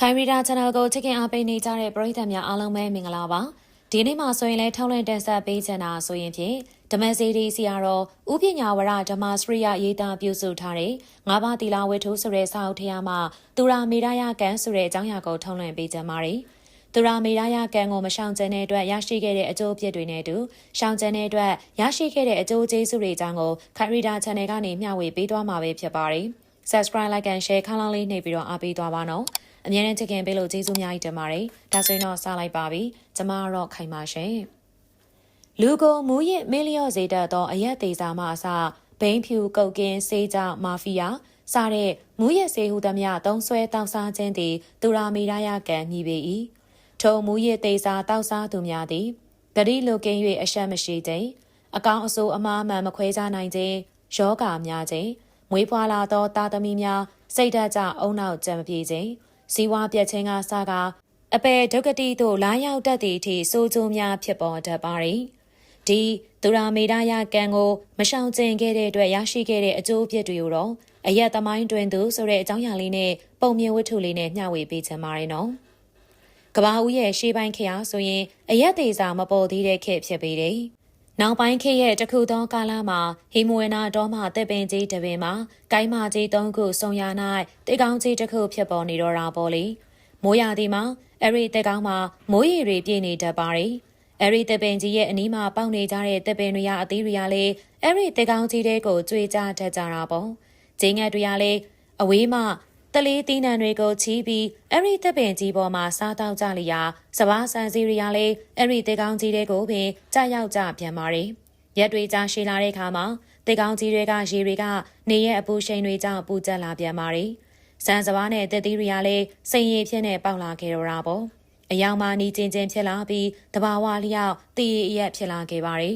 ခိုင်ရီဒါ channel ကိုချစ်ခင်အားပေးနေကြတဲ့ပရိသတ်များအားလုံးပဲမင်္ဂလာပါဒီနေ့မှာဆိုရင်လည်းထုံးလင်းတင်ဆက်ပေးချင်တာဆိုရင်ဖြင့်ဓမ္မစီဒီစီရောဥပညာဝရဓမ္မစရိယရေးသားပြုစုထားတဲ့ငါးပါးတီလာဝတ္ထုဆိုတဲ့စာအုပ်ထဲမှာသူရာမေရယကန်ဆိုတဲ့အကြောင်းအရာကိုထုံးလင်းပေးချင်ပါတယ်သူရာမေရယကန်ကိုမရှောင်ကျဉ်တဲ့အတွက်ရရှိခဲ့တဲ့အကျိုးအပြစ်တွေနဲ့အတူရှောင်ကျဉ်တဲ့အတွက်ရရှိခဲ့တဲ့အကျိုးကျေးဇူးတွေအကြောင်းကိုခိုင်ရီဒါ channel ကနေမျှဝေပေးသွားမှာပဲဖြစ်ပါတယ်။ subscribe like and share ခန်းလောင်းလေးနှိပ်ပြီးတော့အားပေးသွားပါနော်။အမြဲတမ်းချစ်ခင်ပေးလို့ကျေးဇူးအများကြီးတင်ပါတယ်ဒါဆိုရင်တော့စလိုက်ပါပြီကျမကတော့ခိုင်ပါရှင်လူကိုမူရစ်မီလီယော့စေတတ်သောအရက်သေးစာမှအစဘိန်းဖြူကုတ်ကင်းစေးကြမာဖီယာစတဲ့မူရစ်စေဟုသမျှသုံးဆွဲတောက်စားခြင်းသည်သူရာမီရာယကံမြည်ပေ၏ထိုမူရစ်သေးစာတောက်စားသူများသည်ဂတိလိုကင်း၍အရှက်မရှိခြင်းအကောင်အဆိုးအမားမှန်မခွဲခြားနိုင်ခြင်းယောဂါများခြင်း မွေးဖွားလာသောတာသမီများစိတ်ဓာတ်ကြအုံနောက်ကြံမပြေခြင်းဇီဝပြက်ချင်းကစကအပေဒုက္ကတိသို့လာရောက်တတ်သည့်အထိစိုးကျိုးများဖြစ်ပေါ်တတ်ပါသည်ဒီသူရာမေဒယကံကိုမရှောင်ကျင်ခဲ့တဲ့အတွက်ရရှိခဲ့တဲ့အကျိုးအပြစ်တွေကိုတော့အရက်သမိုင်းတွင်သူဆိုတဲ့အကြောင်းအရာလေးနဲ့ပုံမြင်ဝတ္ထုလေးနဲ့မျှဝေပေးချင်ပါတယ်နော်ကဘာဦးရဲ့ရှေးပိုင်းခေတ်အားဆိုရင်အရက်သေးစာမပေါ်သေးတဲ့ခေတ်ဖြစ်ပေတယ် နောက်ပိုင်းခေတ်ရဲ့တခုသောကာလမှာဟီမွေနာတော်မှတစ်ပင်ကြီးတစ်ပင်မှာကိုင်းမကြီးသုံးခုဆုံရ၌တေကောင်းကြီးတစ်ခုဖြစ်ပေါ်နေတော့တာပေါ့လေမိုးရသည်မှာအဲ့ဒီတေကောင်းမှာမိုးရီတွေပြည့်နေတတ်ပါရီအဲ့ဒီတစ်ပင်ကြီးရဲ့အနီးမှာပေါက်နေကြတဲ့တစ်ပင်တွေရအသီးတွေကလေအဲ့ဒီတေကောင်းကြီးတဲ့ကိုကြွေကြတတ်ကြတာပေါ့ဂျင်းငယ်တွေကလေအဝေးမှ တလေးသီးနှံတွေကိုချီးပြီးအဲ့ဒီတပ်ပင်ကြီးပေါ်မှာစားတောက်ကြလျာစပားဆန်စီရီယာလေးအဲ့ဒီတေကောင်းကြီးတွေကိုပင်ကြာရောက်ကြပြန်ပါရီရက်တွေကြာရှည်လာတဲ့အခါမှာတေကောင်းကြီးတွေကရေတွေကနေရဲ့အပူရှိန်တွေကြောင့်ပူကျက်လာပြန်ပါရီစံစပားနဲ့တက်သီးရီယာလေးစိန်ရည်ဖြစ်နေပေါက်လာခဲ့တော့တာပေါ့အယောင်မာနီချင်းချင်းဖြစ်လာပြီးတဘာဝလျောက်တည်ရည်ရက်ဖြစ်လာခဲ့ပါရီ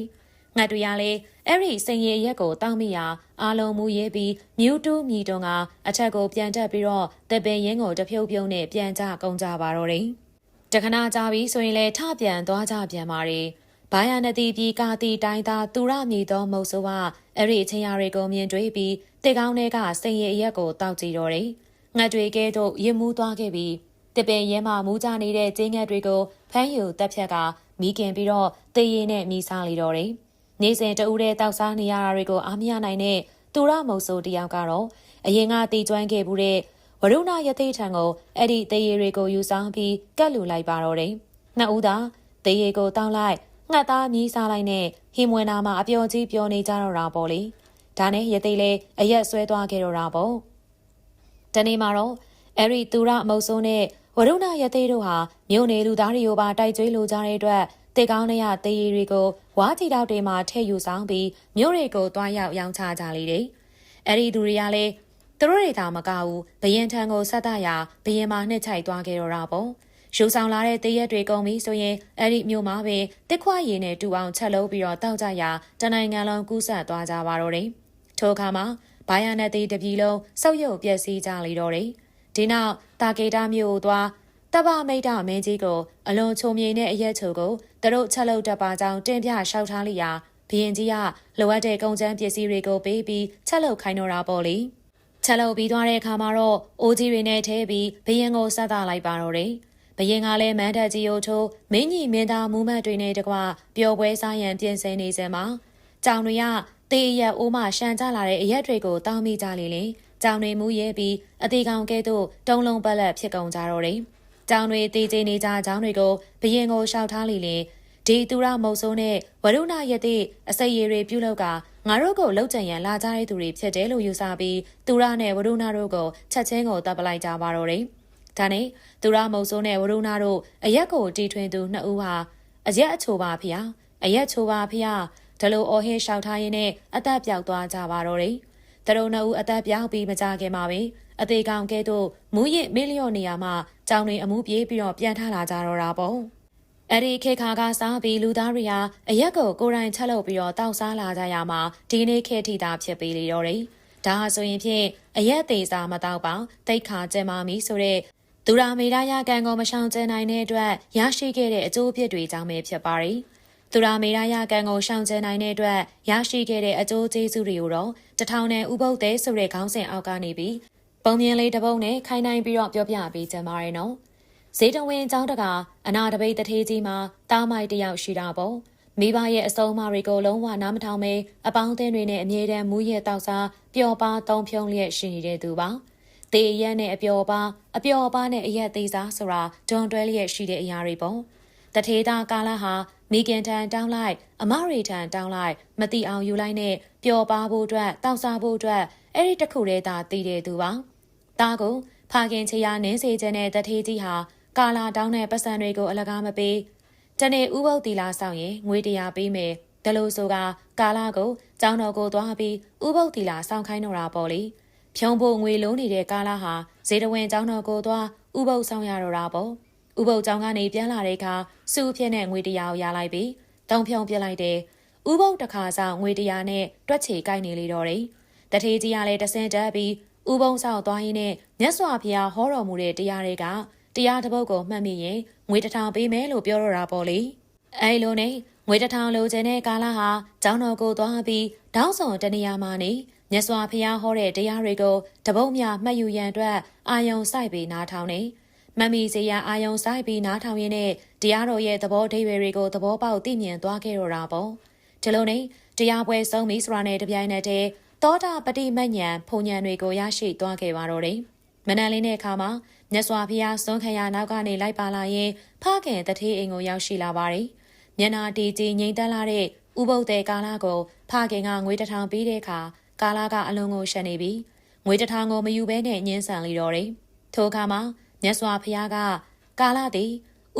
ငှက်တွေရလေ အဲ့ဒီစိန်ရည်ရက်ကိုတောင်းမိရာအာလုံးမူရေးပြီးမြူးတူးမြည်တုံကအထက်ကိုပြန်တက်ပြီးတော့တပင်ရင်းကိုတဖြုတ်ဖြုတ်နဲ့ပြန်ကြကုန်ကြပါတော့တယ်တခဏကြာပြီဆိုရင်လေထပြန်သွားကြပြန်ပါရီဘာယာနတိပြည်ကာတီတိုင်းသားသူရမြည်သောမုတ်ဆိုးကအဲ့ဒီအချင်းရာတွေကိုမြင်တွေ့ပြီးတေကောင်းတွေကစိန်ရည်ရက်ကိုတောက်ကြည့်တော့တယ်ငှက်တွေကဲတို့ရင်မူးသွားခဲ့ပြီးတပင်ရဲမှမူးကြနေတဲ့ကျင်းငှက်တွေကိုဖမ်းယူတက်ဖြက်ကမိခင်ပြီးတော့တေးရည်နဲ့မိစားလေတော့တယ် နေစဉ်တဦးတဲ့တောက်စားနေရတာတွေကိုအားမရနိုင်တဲ့သူရမုံဆိုတယောက်ကတော့အရင်ကတည်ကျွမ်းခဲ့မှုတဲ့ဝရုဏယသိထံကိုအဲ့ဒီတေးရည်တွေကိုယူဆောင်ပြီးကတ်လူလိုက်ပါတော့တယ်။နှစ်ဦးသာတေးရည်ကိုတောင်းလိုက်ငှက်သားမြည်စားလိုက်နဲ့ဟိမွေနာမှာအပျော်ကြီးပျော်နေကြတော့တာပေါ့လေ။ဒါနဲ့ယသိလဲအရက်ဆွဲသွားခဲ့တော့တာပေါ့။တနေ့မှာတော့အဲ့ဒီသူရမုံဆိုးနဲ့ဝရုဏယသိတို့ဟာမြို့နေလူသားတွေကိုပါတိုက်ကျွေးလိုကြတဲ့အတွက် တေကောင်းတဲ့ရတေးရီတွေကိုဝါးတီတောက်တွေမှာထည့်ယူဆောင်ပြီးမြို့တွေကိုတွားရောက်ရောင်းချကြလေတယ်။အဲ့ဒီသူတွေကလည်းသူတို့တွေသာမကဘူးဘယင်ထံကိုဆက်တရာဘယင်မှာနှစ်ချိုက်သွားခဲ့တော့တာပေါ့။ယူဆောင်လာတဲ့တေးရက်တွေကုန်ပြီဆိုရင်အဲ့ဒီမြို့မှာပဲတစ်ခွရည်နဲ့တူအောင်ချက်လုံးပြီးတော့တောက်ကြရာတနိုင်ငံလုံးကူးဆက်သွားကြပါတော့တယ်။ထိုအခါမှာဘာယာနဲ့တေးတပြည်လုံးစုပ်ယုပ်ပျက်စီးကြလေတော့တယ်။ဒီနောက်တာကေတာမြို့ကိုသွား တပမိတ်တမင်းကြီးကိုအလွန်ချုံမြိန်တဲ့အရက်ချိုကိုသူတို့ချက်လုပ်တတ်ပါကြောင်းတင်ပြလျှောက်ထားလိုက်ရာဘရင်ကြီးကလိုအပ်တဲ့ကုန်ကျန်းပစ္စည်းတွေကိုပေးပြီးချက်လုပ်ခိုင်းတော့တာပေါ့လေချက်လုပ်ပြီးသွားတဲ့အခါမှာတော့အိုးကြီးတွေနဲ့ထဲပြီးဘရင်ကိုဆက်တာလိုက်ပါတော့တယ်ဘရင်ကလည်းမန်းတက်ကြီးကိုထိုးမင်းကြီးမင်းသားမူးမတ်တွေနဲ့တကွပျော်ပွဲစားရန်ပြင်ဆင်နေစမှာကြောင်တွေကတေးရက်အိုးမှရှန်ကြလာတဲ့အရက်တွေကိုတောင်းမိကြလေလေကြောင်တွေမူးရဲပြီးအသေးကောင်ကဲ့သို့တုံးလုံးပက်လက်ဖြစ်ကုန်ကြတော့တယ် ကျောင်းတွေတည်ကျနေကြကျောင်းတွေကိုဘရင်ကိုရှောက်ထားလိလေဒီသူရမုံစိုးနဲ့ဝရုဏယတိအစိရတွေပြုလုပ်ကငါတို့ကိုလှုပ်ကြံရန်လာကြတဲ့သူတွေဖြစ်တယ်လို့ယူဆပြီးသူရနဲ့ဝရုဏတို့ကိုချက်ချင်းကိုတပ်ပလိုက်ကြပါတော့တယ်။ဒါနဲ့သူရမုံစိုးနဲ့ဝရုဏတို့အရက်ကိုတီထွင်သူနှစ်ဦးဟာအရက်အချိုပါဖျားအရက်ချိုပါဖျားဒလိုအော်ဟင်းရှောက်ထားရင်းနဲ့အသက်ပြောက်သွားကြပါတော့တယ်။တရုံနှစ်ဦးအသက်ပြောက်ပြီးမကြခင်မှာပဲ အသေးကောင်ကဲ့သို့မူရစ်မီလီယိုနေရာမှာကြောင်တွေအမှုပြေးပြီးတော့ပြန်ထလာကြတော့တာပေါ့အဲ့ဒီခေခါကစားပြီးလူသားတွေဟာအရက်ကိုကိုယ်တိုင်ချက်လုပ်ပြီးတော့တောက်စားလာကြရမှာဒီနေ့ခေထိတာဖြစ်ပြီးလေတော့တယ်ဒါဟာဆိုရင်ဖြင့်အရက်သေးစားမတော့ပါတိတ်ခါကျမမီဆိုတဲ့သူရာမေရာယကံကိုမရှောင်ကျဉ်နိုင်တဲ့အတွက်ရရှိခဲ့တဲ့အကျိုးပြစ်တွေကြောင့်ပဲဖြစ်ပါရီသူရာမေရာယကံကိုရှောင်ကျဉ်နိုင်တဲ့အတွက်ရရှိခဲ့တဲ့အကျိုးကျေးဇူးတွေကိုတော့တထောင်နဲ့ဥပုပ်သေးဆိုတဲ့ခေါင်းစဉ်အောက်ကနေပြီး ပုံမြင်လေးတစ်ပုဒ်နဲ့ခိုင်းနိုင်ပြီးတော့ပြောပြပေးကြပါရနော်ဈေးတဝင်းအကြောင်းတကအနာတပိတ်တထေးကြီးမှာတားမိုက်တယောက်ရှိတာပေါ့မိဘရဲ့အစုံအမတွေကိုလုံးဝနားမထောင်မဲအပေါင်းအသင်းတွေနဲ့အမြဲတမ်းမူးရဲတောက်စားပျော်ပါတုံဖြုံလျက်ရှိနေတဲ့သူပါတေရက်နဲ့အပျော်ပါအပျော်ပါနဲ့အရက်သေးစားဆိုတာဒွန်တွဲလျက်ရှိတဲ့အရာတွေပေါ့တထေးသားကာလဟာမိခင်ထံတောင်းလိုက် အမရီထံတောင်းလိုက် မတိအောင်ယူလိုက်နဲ့ပျော်ပါဖို့အတွက်တောက်စားဖို့အတွက် အဲ့ဒီတစ်ခုတည်းသာတည်တဲ့သူပါတားကိုဖခင်ချရာနင်းစေခြင်းနဲ့တထေးကြီးဟာကာလာတောင်းတဲ့ပတ်စံတွေကိုအလကားမပေးတနေ့ဥပုပ်တီလာဆောင်ရင်ငွေတရာပေးမယ်ဒါလို့ဆိုကကာလာကိုကျောင်းတော်ကိုသွားပြီးဥပုပ်တီလာဆောင်ခိုင်းတော့တာပေါ့လေဖြုံဖို့ငွေလုံးနေတဲ့ကာလာဟာဇေတဝင်ကျောင်းတော်ကိုသွားဥပုပ်ဆောင်ရတော့တာပေါ့ဥပုပ်ကျောင်းကနေပြန်လာတဲ့အခါစုအဖြစ်နဲ့ငွေတရာကိုရလိုက်ပြီးတုံဖြုံပြလိုက်တယ်ဥပုပ်တစ်ခါဆောင်ငွေတရာနဲ့တွက်ချေကိုက်နေလေတော့တယ် တထေးကြီးကလည်းတဆင်းတက်ပြီးဥပုံဆောင်သွားရင်းနဲ့မြတ်စွာဘုရားဟောတော်မူတဲ့တရားတွေကတရားတစ်ပုဒ်ကိုမှတ်မိရင်ငွေတစ်ထောင်ပေးမယ်လို့ပြောတော့တာပေါ့လေအဲလိုနဲ့ငွေတစ်ထောင်လိုချင်တဲ့ကာလဟာကျောင်းတော်ကိုသွားပြီးတောင်းဆောင်တနေရာမှာနေမြတ်စွာဘုရားဟောတဲ့တရားတွေကိုတပုတ်မြမှတ်ယူရန်အတွက်အာယုံစိုက်ပြီးနားထောင်နေမမီစရာအာယုံစိုက်ပြီးနားထောင်ရင်းနဲ့တရားတော်ရဲ့သဘောအဓိပ္ပာယ်တွေကိုသဘောပေါက်သိမြင်သွားခဲ့တော့တာပေါ့ဒီလိုနဲ့တရားပွဲဆုံးပြီဆိုတာနဲ့တပြိုင်နက်တည်း သောတာပတိမညံဖုန်ညံတွေကိုရရှိသွားခဲ့ပါတော့တယ်။မနက်လင်းတဲ့အခါမှာမြတ်စွာဘုရားစွန့်ခရနောက်ကနေလိုက်ပါလာရင်ဖခင်တထေးအိမ်ကိုရောက်ရှိလာပါတယ်။မျက်နာတီကြီးငိမ့်တက်လာတဲ့ဥပုပ်တဲ့ကာလာကိုဖခင်ကငွေတထောင်ပေးတဲ့အခါကာလာကအလုံးကိုရှက်နေပြီးငွေတထောင်ကိုမယူဘဲနဲ့ညှင်းဆန်လေတော့တယ်။ထိုအခါမှာမြတ်စွာဘုရားကကာလာသည်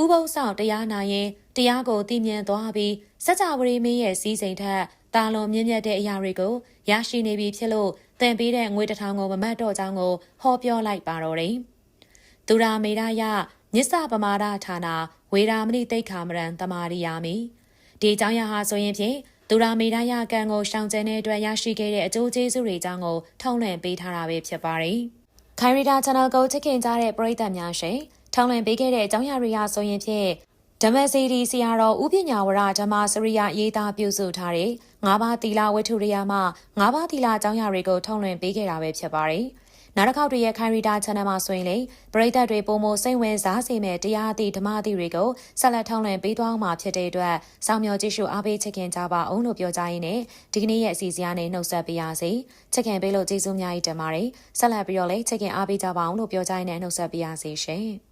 ဥပုပ်ဆောင်တရားနာရင်တရားကိုသိမြင်သွားပြီးစัจ java ရီမင်းရဲ့စီးစိမ်ထက် တာလွန်မြင့်မြတ်တဲ့အရာတွေကိုရရှိနေပြီဖြစ်လို့တန်ပေးတဲ့ငွေတထောင်ကိုမမတ်တော့ကြောင်းကိုဟောပြောလိုက်ပါတော့တယ်။သူရာမေရယမြစ္ဆပမာဒဌာနဝေရာမဏိတိတ်ခာမရံတမာရိယာမိဒီအကြောင်းရဟာဆိုရင်ဖြင့်သူရာမေရယကံကိုရှောင်ကျဉ်တဲ့အတွက်ရရှိခဲ့တဲ့အကျိုးကျေးဇူးတွေအကြောင်းကိုထုံးလွှင့်ပေးထားတာပဲဖြစ်ပါတယ်။ခိုင်ရီတာ channel ကိုချစ်ခင်ကြတဲ့ပရိသတ်များရှင်ထုံးလွှင့်ပေးခဲ့တဲ့အကြောင်းအရာတွေဟာဆိုရင်ဖြင့် ဓမ္မစီဒီဆရာတော်ဥပညာဝရဓမ္မစရိယရေးသားပြုစုထားတဲ့၅ပါးသီလဝတ္ထုရိယာမှ၅ပါးသီလအကြောင်းအရာတွေကိုထုံးလွှင့်ပေးခဲ့တာပဲဖြစ်ပါတယ်။နောက်တစ်ခေါက်တည်းရဲ့ခိုင်ရီတာ channel မှာဆိုရင်လေပရိသတ်တွေပုံမစိတ်ဝင်စားစေမဲ့တရားအသည့်ဓမ္မအသည့်တွေကိုဆက်လက်ထုံးလွှင့်ပေးသွားမှာဖြစ်တဲ့အတွက်စောင့်မျှော်ကြည့်ရှုအားပေးချစ်ခင်ကြပါအောင်လို့ပြောကြရင်းနဲ့ဒီကနေ့ရဲ့အစီအစဉ်နဲ့နှုတ်ဆက်ပေးရစေ။ချစ်ခင်ပေးလို့ကျေးဇူးများကြီးတင်ပါတယ်။ဆက်လက်ပြီးတော့လေချစ်ခင်အားပေးကြပါအောင်လို့ပြောကြရင်းနဲ့နှုတ်ဆက်ပေးရစေရှင်။